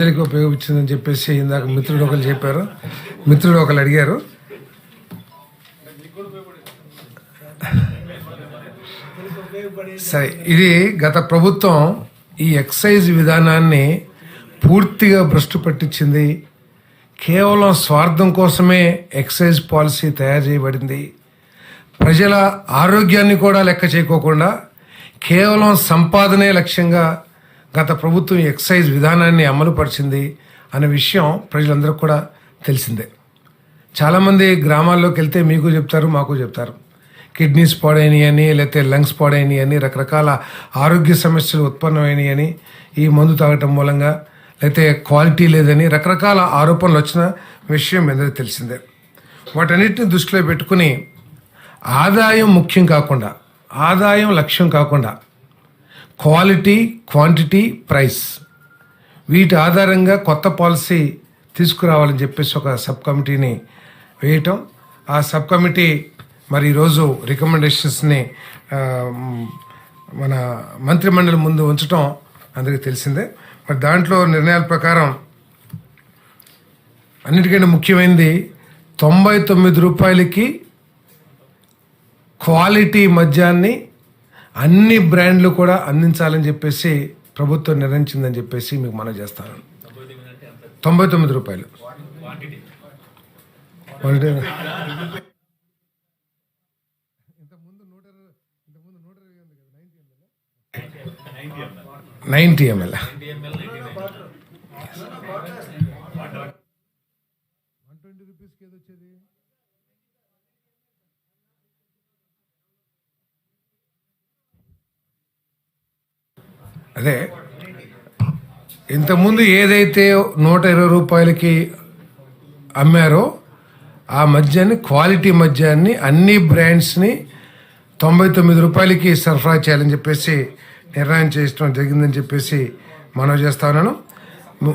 ప్రజలకు ఉపయోగించిందని చెప్పేసి ఇందాక మిత్రుడు ఒకరు చెప్పారు. మిత్రుడు ఒకరు అడిగారు. సరే ఇది గత ప్రభుత్వం ఈ ఎక్సైజ్ విధానాన్ని పూర్తిగా భ్రష్టు పట్టించింది. కేవలం స్వార్థం కోసమే ఎక్సైజ్ పాలసీ తయారు చేయబడింది. ప్రజల ఆరోగ్యాన్ని కూడా లెక్క చేయకోకుండా కేవలం సంపాదనే లక్ష్యంగా గత ప్రభుత్వం ఎక్సైజ్ విధానాన్ని అమలుపరిచింది అనే విషయం ప్రజలందరికీ కూడా తెలిసిందే. చాలామంది గ్రామాల్లోకి వెళ్తే మీకు చెప్తారు మాకు చెప్తారు. కిడ్నీస్ పాడైనవి అని లేకపోతే లంగ్స్ పాడైనవి అని రకరకాల ఆరోగ్య సమస్యలు ఉత్పన్నమైనవి అని ఈ మందు తాగటం మూలంగా లేకపోతే క్వాలిటీ లేదని రకరకాల ఆరోపణలు వచ్చిన విషయం మీ అందరికీ తెలిసిందే. వాటన్నిటిని దృష్టిలో పెట్టుకుని ఆదాయం ముఖ్యం కాకుండా ఆదాయం లక్ష్యం కాకుండా క్వాలిటీ క్వాంటిటీ ప్రైస్. వీటి ఆధారంగా కొత్త పాలసీ తీసుకురావాలని చెప్పేసి ఒక సబ్ కమిటీని వేయటం. ఆ సబ్ కమిటీ మరి ఈరోజు రికమెండేషన్స్ని మన మంత్రిమండలి ముందు ఉంచటం అందరికీ తెలిసిందే. మరి దాంట్లో నిర్ణయాల ప్రకారం అన్నిటికంటే ముఖ్యమైనది తొంభై తొమ్మిది రూపాయలకి క్వాలిటీ మద్యాన్ని అన్ని బ్రాండ్లు కూడా అందించాలని చెప్పేసి ప్రభుత్వం నిర్ణయించిందని చెప్పేసి మీకు మనం చేస్తాను. తొంభై తొమ్మిది రూపాయలు. Ninety ML. అదే ఇంతకుముందు ఏదైతే నూట ఇరవై రూపాయలకి అమ్మారో ఆ మద్యాన్ని క్వాలిటీ మద్యాన్ని అన్ని బ్రాండ్స్ని తొంభై తొమ్మిది రూపాయలకి సరఫరా చేయాలని చెప్పేసి నిర్ణయం చేయడం జరిగిందని చెప్పేసి మనం చేస్తా ఉన్నాను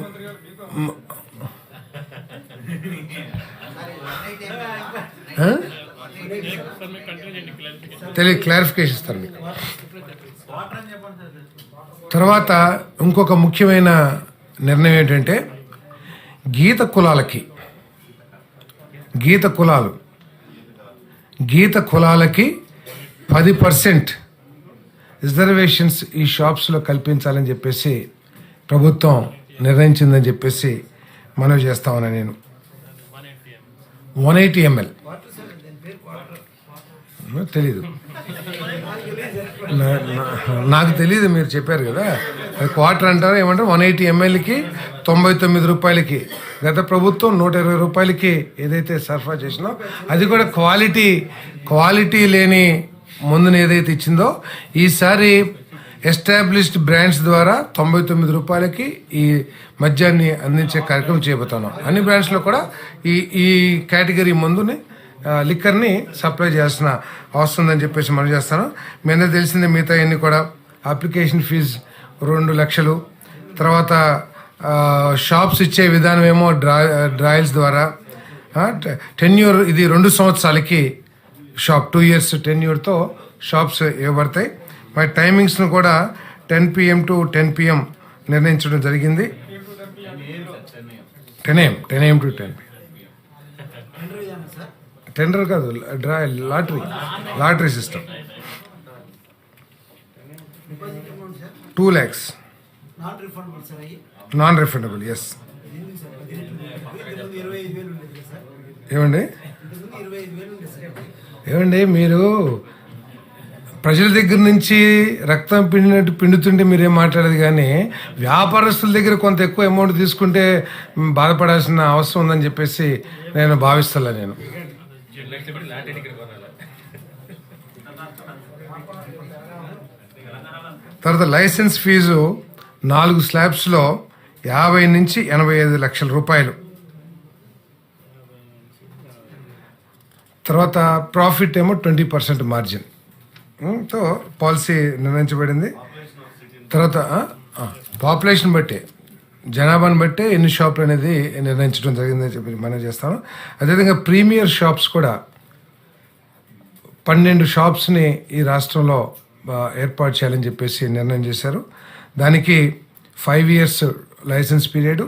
ఆ? తెలియ క్లారిఫికేషన్ ఇస్తారు మీకు. తర్వాత ఇంకొక ముఖ్యమైన నిర్ణయం ఏంటంటే గీత కులాలకి గీత కులాలు గీత కులాలకి పది పర్సెంట్ రిజర్వేషన్స్ ఈ షాప్స్లో కల్పించాలని చెప్పేసి ప్రభుత్వం నిర్ణయించిందని చెప్పేసి మనవి చేస్తామని నేను. One eighty ML. తెలీదు. నా- నాకు తెలియదు మీరు చెప్పారు కదా. అది క్వార్టర్ అంటారు ఏమంటారు? వన్ ఎయిటీ ఎంఎల్కి తొంభై తొమ్మిది రూపాయలకి గత ప్రభుత్వం నూట ఇరవై రూపాయలకి ఏదైతే సరఫరా చేసినా అది కూడా క్వాలిటీ క్వాలిటీ లేని ముందుని ఏదైతే ఇచ్చిందో ఈసారి ఎస్టాబ్లిష్డ్ బ్రాండ్స్ ద్వారా తొంభై తొమ్మిది రూపాయలకి ఈ మద్యాన్ని అందించే కార్యక్రమం చేపడతాను అన్ని బ్రాండ్స్లో కూడా ఈ ఈ కేటగిరీ మందుని లిక్కర్ని సప్లై చేయాల్సిన అవసరం ఉందని చెప్పేసి మనం చేస్తాను. మీ అందరూ తెలిసిందే మిగతా అన్ని కూడా అప్లికేషన్ ఫీజు రెండు లక్షలు. తర్వాత షాప్స్ ఇచ్చే విధానం ఏమో డ్రా డ్రాయల్స్ ద్వారా. టెన్యూర్ ఇది రెండు సంవత్సరాలకి షాప్. టూ ఇయర్స్ టెన్యూర్తో షాప్స్ ఇవ్వబడతాయి. మరి టైమింగ్స్ను కూడా ten PM to ten PM నిర్ణయించడం జరిగింది. Ten AM. Ten AM to ten tender కాదు draw lottery lottery system. Two lakhs non refundable yes ఏమండి? ఏమండి మీరు ప్రజల దగ్గర నుంచి రక్తం పిండినట్టు పిండుతుంటే మీరేం మాట్లాడేది కానీ వ్యాపారస్తుల దగ్గర కొంత ఎక్కువ అమౌంట్ తీసుకుంటే బాధపడాల్సిన అవసరం ఉందని చెప్పేసి నేను భావిస్తాను నేను. తర్వాత లైసెన్స్ ఫీజు నాలుగు స్లాబ్స్లో యాభై నుంచి ఎనభై ఐదు లక్షల రూపాయలు. తర్వాత ప్రాఫిట్ ఏమో ట్వంటీ పర్సెంట్ మార్జిన్. తో పాలసీ నిర్ణయించబడింది. తర్వాత పాపులేషన్ బట్టి. జనాభాను బట్టే ఎన్ని షాపులు అనేది నిర్ణయించడం జరిగిందని చెప్పి మనం చేస్తాను. అదేవిధంగా ప్రీమియర్ షాప్స్ కూడా పన్నెండు షాప్స్ని ఈ రాష్ట్రంలో ఏర్పాటు చేయాలని చెప్పేసి నిర్ణయం చేశారు. దానికి ఫైవ్ ఇయర్స్ లైసెన్స్ పీరియడ్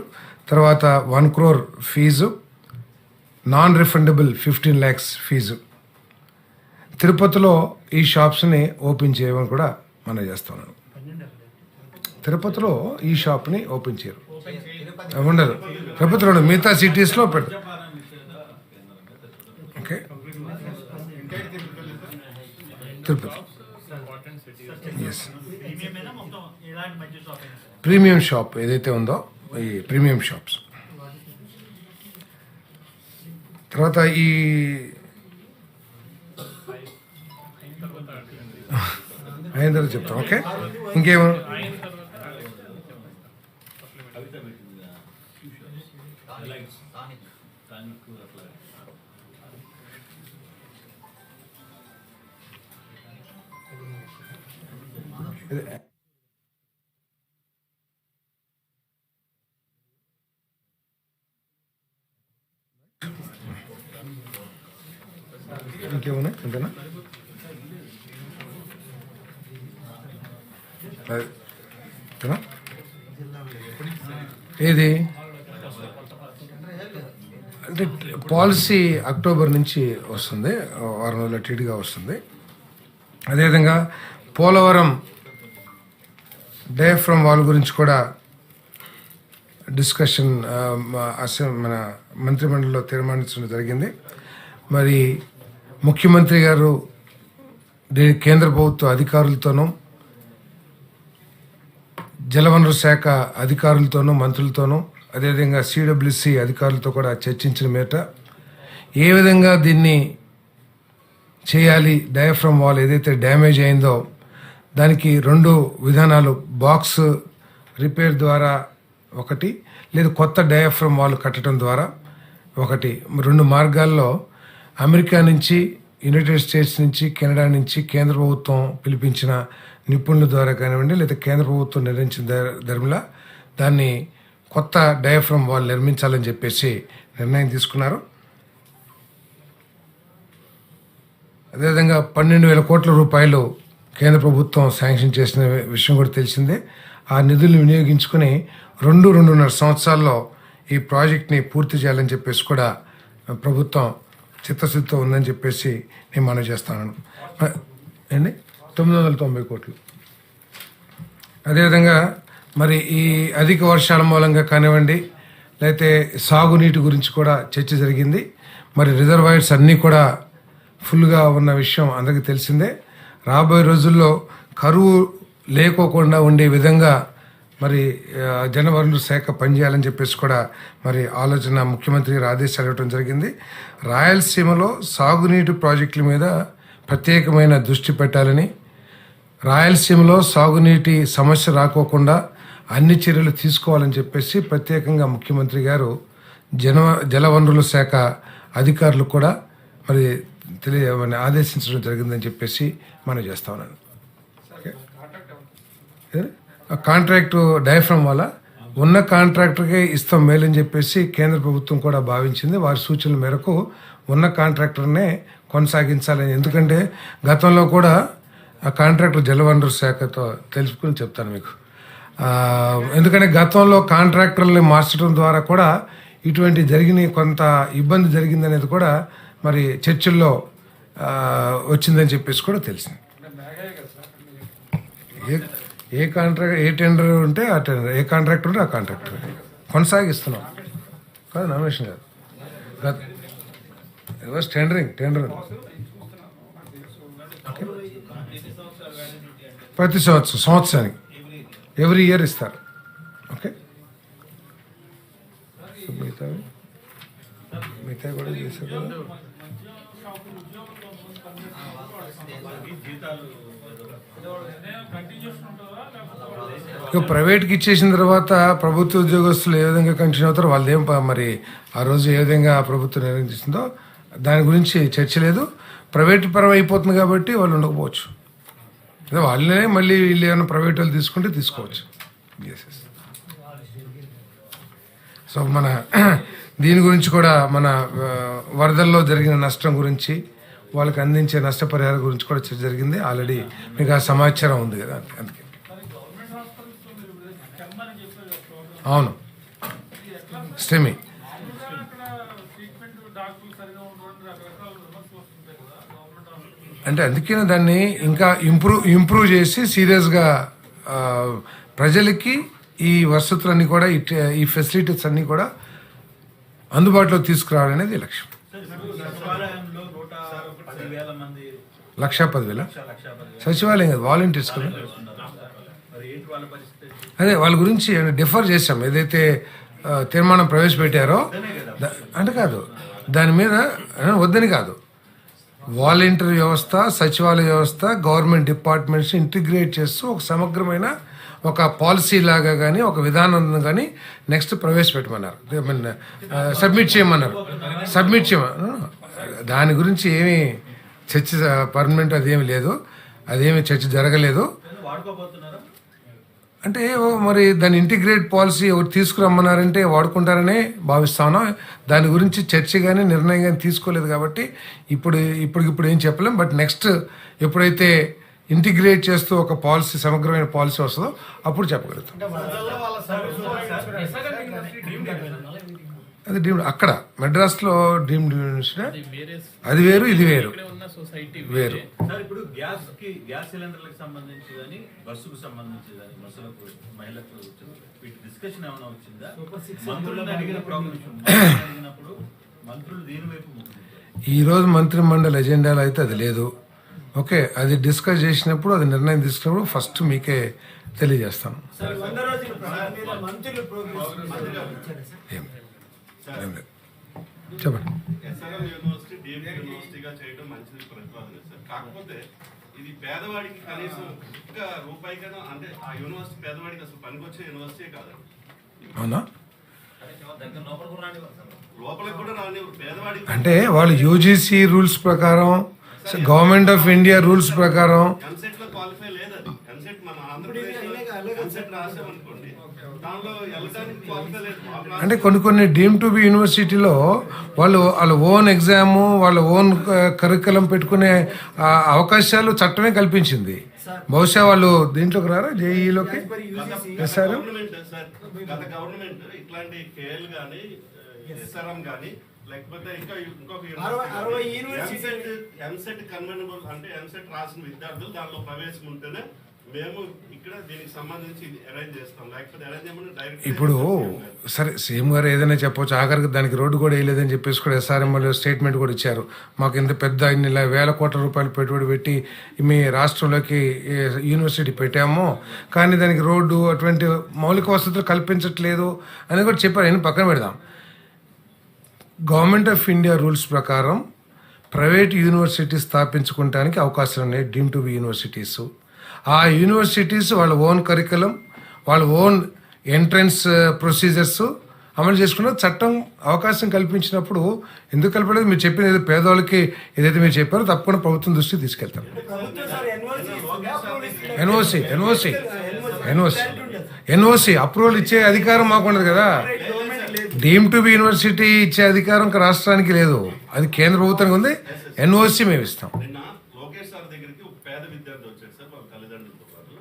తర్వాత one crore fee non refundable fifteen lakhs fee. తిరుపతిలో ఈ షాప్స్ని ఓపెన్ చేయమని కూడా మనం చేస్తున్నాను తిరుపతిలో ఈ షాప్ని ఓపెన్ చేయరు. ఉండదు. ఉండదు. మిగతా సిటీస్లో పెడతారు okay. Tirupati. Yes premium shop ఏదైతే ఉందో ఈ ప్రీమియం షాప్స్. తర్వాత ఈ అయిన తర్వాత చెప్తాం ఓకే. ఇంకేమో? ఇంకేమున్నాయి? అంతేనా అంతేనా? ఏది? అంటే పాలసీ అక్టోబర్ నుంచి వస్తుంది. వారం రోజుల టీడీగా వస్తుంది. అదేవిధంగా పోలవరం డయాఫ్రమ్ వాల్ గురించి కూడా డిస్కషన్ మన మంత్రిమండలిలో తీర్మానించడం జరిగింది. మరి ముఖ్యమంత్రి గారు దీని కేంద్ర ప్రభుత్వ అధికారులతోనూ జలవనరు శాఖ అధికారులతోనూ మంత్రులతోనూ అదేవిధంగా సిడబ్ల్యూసి అధికారులతో కూడా చర్చించిన మేట ఏ విధంగా దీన్ని చేయాలి డయాఫ్రమ్ వాల్ ఏదైతే డ్యామేజ్ అయిందో దానికి రెండు విధానాలు. బాక్స్ రిపేర్ ద్వారా ఒకటి లేదు కొత్త డయాఫ్రమ్ వాల్ కట్టడం ద్వారా ఒకటి. రెండు మార్గాల్లో అమెరికా నుంచి యునైటెడ్ స్టేట్స్ నుంచి కెనడా నుంచి కేంద్ర ప్రభుత్వం పిలిపించిన నిపుణుల ద్వారా కానివ్వండి లేదా కేంద్ర ప్రభుత్వం నిర్ణయించిన ధర్మలా దాన్ని కొత్త డయాఫ్రమ్ వాల్ నిర్మించాలని చెప్పేసి నిర్ణయం తీసుకున్నారు. అదేవిధంగా పన్నెండు వేల కోట్ల రూపాయలు కేంద్ర ప్రభుత్వం శాంక్షన్ చేసిన విషయం కూడా తెలిసిందే. ఆ నిధులను వినియోగించుకుని రెండు రెండున్నర సంవత్సరాల్లో ఈ ప్రాజెక్ట్ని పూర్తి చేయాలని చెప్పేసి కూడా ప్రభుత్వం చిత్తశుద్ధితో ఉందని చెప్పేసి నేను మనం చేస్తాను. అండి తొమ్మిది వందల తొంభై కోట్లు. అదేవిధంగా మరి ఈ అధిక వర్షాల మూలంగా కానివ్వండి లేకపోతే సాగునీటి గురించి కూడా చర్చ జరిగింది. మరి రిజర్వాయర్స్ అన్నీ కూడా ఫుల్గా ఉన్న విషయం అందరికీ తెలిసిందే. రాబోయే రోజుల్లో కరువు లేకోకుండా ఉండే విధంగా మరి జనవరులు జనవనరుల శాఖ పనిచేయాలని చెప్పేసి కూడా మరి ఆలోచన ముఖ్యమంత్రి ఆదేశాలు ఇవ్వడం జరిగింది. రాయలసీమలో సాగునీటి ప్రాజెక్టుల మీద ప్రత్యేకమైన దృష్టి పెట్టాలని రాయలసీమలో సాగునీటి సమస్య రాకోకుండా అన్ని చర్యలు తీసుకోవాలని చెప్పేసి ప్రత్యేకంగా ముఖ్యమంత్రి గారు జన జలవనరుల శాఖ అధికారులు కూడా మరి తెలియ ఆదేశించడం జరిగిందని చెప్పేసి మనం చేస్తా ఉన్నాను. ఓకే. ఆ కాంట్రాక్టు డయాఫ్రమ్ వల్ల ఉన్న కాంట్రాక్టర్కే ఇస్తాం మేలని చెప్పేసి కేంద్ర ప్రభుత్వం కూడా భావించింది. వారి సూచనల మేరకు ఉన్న కాంట్రాక్టర్నే కొనసాగించాలని. ఎందుకంటే గతంలో కూడా ఆ కాంట్రాక్టర్ జలవనరుల శాఖతో తెలుసుకుని చెప్తాను మీకు. ఎందుకంటే గతంలో కాంట్రాక్టర్ని మార్చడం ద్వారా కూడా ఇటువంటి జరిగిన కొంత ఇబ్బంది జరిగిందనేది కూడా మరి చర్చల్లో వచ్చిందని చెప్పేసి కూడా తెలిసింది. ఏ ఏ కాంట్రాక్ట్ ఏ టెండర్ ఉంటే ఆ టెండర్ ఏ కాంట్రాక్ట్ ఉంటే ఆ కాంట్రాక్టర్ కొనసాగిస్తున్నాం. కాదు నామినేషన్ కాదు. గత టెండరింగ్ టెండరింగ్ ప్రతి సంవత్సరం సంవత్సరానికి. ఎవ్రీ ఇయర్ ఇస్తారు. ఓకే మిగతా మిగతా కూడా చేశారు కదా. ప్రైవేట్కి ఇచ్చేసిన తర్వాత ప్రభుత్వ ఉద్యోగస్తులు ఏ విధంగా కంటిన్యూ అవుతారో వాళ్ళు ఏం మరి ఆ రోజు ఏ విధంగా ప్రభుత్వం నిర్ణయించిందో దాని గురించి చర్చ లేదు. ప్రైవేట్ పరం అయిపోతుంది కాబట్టి వాళ్ళు ఉండకపోవచ్చు. అదే వాళ్ళనే మళ్ళీ వీళ్ళు ఏమైనా ప్రైవేట్ వాళ్ళు తీసుకుంటే తీసుకోవచ్చు. సో మన దీని గురించి కూడా మన వరదల్లో జరిగిన నష్టం గురించి వాళ్ళకి అందించే నష్టపరిహారం గురించి కూడా చర్చ జరిగింది. ఆల్రెడీ మీకు ఆ సమాచారం ఉంది కదా. అందుకే. అవును. స్టెమీ. అంటే అందుకనే దాన్ని ఇంకా ఇంప్రూవ్ ఇంప్రూవ్ చేసి సీరియస్గా ప్రజలకి ఈ వసతులన్నీ కూడా ఈ ఈ ఫెసిలిటీస్ అన్నీ కూడా అందుబాటులో తీసుకురావాలనేది లక్ష్యం సచివాలయంలో నూట పదివేల మంది లక్షా పదివేల లక్ష పదివేల సచివాలయం కదా వాలంటీర్స్ కదా. అదే వాళ్ళ గురించి డిఫర్ చేశాం. ఏదైతే తీర్మానం ప్రవేశపెట్టారో అంటే కాదు. దాని మీద వద్దని కాదు. వాలంటీర్ వ్యవస్థ సచివాలయ వ్యవస్థ గవర్నమెంట్ డిపార్ట్మెంట్స్ ఇంటిగ్రేట్ చేస్తూ ఒక సమగ్రమైన ఒక పాలసీ లాగా కానీ ఒక విధానం కానీ నెక్స్ట్ ప్రవేశపెట్టమన్నారు. I సబ్మిట్ చేయమన్నారు. సబ్మిట్ చేయమన్నారు. దాని గురించి ఏమీ చర్చ పర్మనెంట్ అదేమి లేదు. అదేమి చర్చ జరగలేదు. అంటే ఓ మరి దాని ఇంటిగ్రేట్ పాలసీ ఒకటి తీసుకురమ్మన్నారంటే వాడుకుంటారనే భావిస్తా ఉన్నాం దాని గురించి చర్చ కానీ నిర్ణయం కానీ తీసుకోలేదు కాబట్టి ఇప్పుడు ఇప్పటికిప్పుడు ఏం చెప్పలేం. బట్ నెక్స్ట్ ఎప్పుడైతే ఇంటిగ్రేట్ చేస్తూ ఒక పాలసీ సమగ్రమైన పాలసీ వస్తుందో అప్పుడు చెప్పగలుగుతాం. అది డీమ్డ్ అక్కడ మెడ్రాస్లో డీమ్డ్ యూనివర్సిటీ అది వేరు ఇది వేరు. సొసైటీ వేరు. సార్ ఇప్పుడు గ్యాస్కి గ్యాస్ సిలిండర్లకు సంబంధించి కానీ బస్సుకు సంబంధించి కానీ బస్సులకు మహిళలకు వీటి డిస్కషన్ ఏమైనా వచ్చిందా? మంత్రులను అడిగిన ప్రాబ్లం అడిగినప్పుడు మంత్రులు దీని వైపు మొగ్గు ఈ రోజు మంత్రి మండలి ఎజెండాలో అయితే అది లేదు. ఓకే అది డిస్కస్ చేసినప్పుడు అది నిర్ణయం తీసుకున్నప్పుడు ఫస్ట్ మీకే తెలియజేస్తాను చెప్పండి. డీమ్డ్ యూనివర్సిటీగా చేయడం మంచిది ప్రతిపాదన సార్. కాకపోతే ఇది పేదవాడికి కనీసం ఒక్క రూపాయి కన్నా అంటే ఆ యూనివర్సిటీ పేదవాడికి అసలు పనికొచ్చే యూనివర్సిటీ కాదండి అవునా? లోపలికి కూడా రాని పేదవాడికి అంటే వాళ్ళు యూజీసీ రూల్స్ ప్రకారం గవర్నమెంట్ ఆఫ్ ఇండియా రూల్స్ ప్రకారం ఎంసెట్లో క్వాలిఫై లేదు ఎంసెట్ మన ఆంధ్రప్రదేశ్ ఎంసెట్ రాసామనుకోండి అంటే కొన్ని కొన్ని డీమ్ టు బి యూనివర్సిటీలో వాళ్ళు వాళ్ళ ఓన్ ఎగ్జామ్ వాళ్ళ ఓన్ కరికులం పెట్టుకునే అవకాశాలు చట్టమే కల్పించింది. బహుశా వాళ్ళు దీంట్లోకి రారా? జేఈలోకి సార్. గత గవర్నమెంట్ ఇట్లాంటి కేఎల్ గానీ ఎస్ఆర్ఎం గానీ లేకపోతే ఇంకా ఇంకొక ఎంసెట్ కన్వెనబుల్ అంటే ఎంసెట్ రాసిన విద్యార్థులు దానిలో ప్రవేశం ఉంటేనే ఇప్పుడు సరే సీఎం గారు ఏదైనా చెప్పొచ్చు. ఆఖరికి దానికి రోడ్డు కూడా వేయలేదని చెప్పేసి కూడా ఎస్ఆర్ఎంఎల్ స్టేట్మెంట్ కూడా ఇచ్చారు. మాకు ఇంత పెద్ద ఇన్ని వేల కోట్ల రూపాయలు పెట్టుబడి పెట్టి మీ రాష్ట్రంలోకి యూనివర్సిటీ పెట్టాము. కానీ దానికి రోడ్డు అటువంటి మౌలిక వసతులు కల్పించట్లేదు అని కూడా చెప్పారు. నేను పక్కన పెడదాం. గవర్నమెంట్ ఆఫ్ ఇండియా రూల్స్ ప్రకారం ప్రైవేట్ యూనివర్సిటీ స్థాపించుకోవడానికి అవకాశాలు ఉన్నాయి. డీమ్ టు బి యూనివర్సిటీస్ ఆ యూనివర్సిటీస్ వాళ్ళ ఓన్ కరికులం వాళ్ళ ఓన్ ఎంట్రన్స్ uh, ప్రొసీజర్స్ అమలు చేసుకున్న చట్టం అవకాశం కల్పించినప్పుడు ఎందుకు కల్పలేదు? మీరు చెప్పిన ఏదో పేదవాళ్ళకి ఏదైతే మీరు చెప్పారో తప్పకుండా ప్రభుత్వం దృష్టికి తీసుకెళ్తాం. NOC NOC NOC NOC approval ఇచ్చే అధికారం మాకు ఉండదు కదా. డీమ్ టు బి యూనివర్సిటీ ఇచ్చే అధికారం రాష్ట్రానికి లేదు. అది కేంద్ర ప్రభుత్వానికి ఉంది. ఎన్ఓసి మేము ఇస్తాం నిన్న లోకేష్ సార్ దగ్గరికి ఒక పేద విద్యార్థి వచ్చాడు సార్ వాళ్ళ తల్లిదండ్రులతో పాటు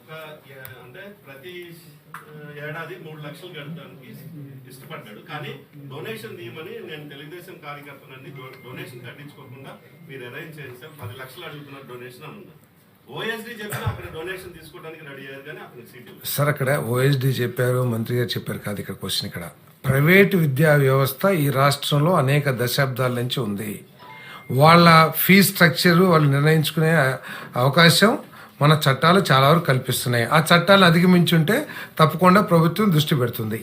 ఒక ఏ- అంటే ప్రతి ఏడాది మూడు లక్షలు కట్టడానికి ఇష్టపడ్డాడు. కానీ డొనేషన్ తీయమని నేను తెలుగుదేశం కార్యకర్తలన్నీ డొనేషన్ కట్టించుకోకుండా మీరు అరేంజ్ చేయండి సార్. పది లక్షలు అడుగుతున్నారు డొనేషన్ అని ఉన్నారు చెప్పినా అక్కడ డొనేషన్ తీసుకోవడానికి రెడీ అయ్యారు కానీ అక్కడ సీట్ సార్ అక్కడ ఓఎస్డి చెప్పారు మంత్రి గారు చెప్పారు కాదు ఇక్కడ క్వశ్చన్ ఇక్కడ. ప్రైవేటు విద్యా వ్యవస్థ ఈ రాష్ట్రంలో అనేక దశాబ్దాల నుంచి ఉంది. వాళ్ళ ఫీ స్ట్రక్చరు వాళ్ళు నిర్ణయించుకునే అవకాశం మన చట్టాలు చాలా వరకు కల్పిస్తున్నాయి. ఆ చట్టాలను అధిగమించి ఉంటే తప్పకుండా ప్రభుత్వం దృష్టి పెడుతుంది.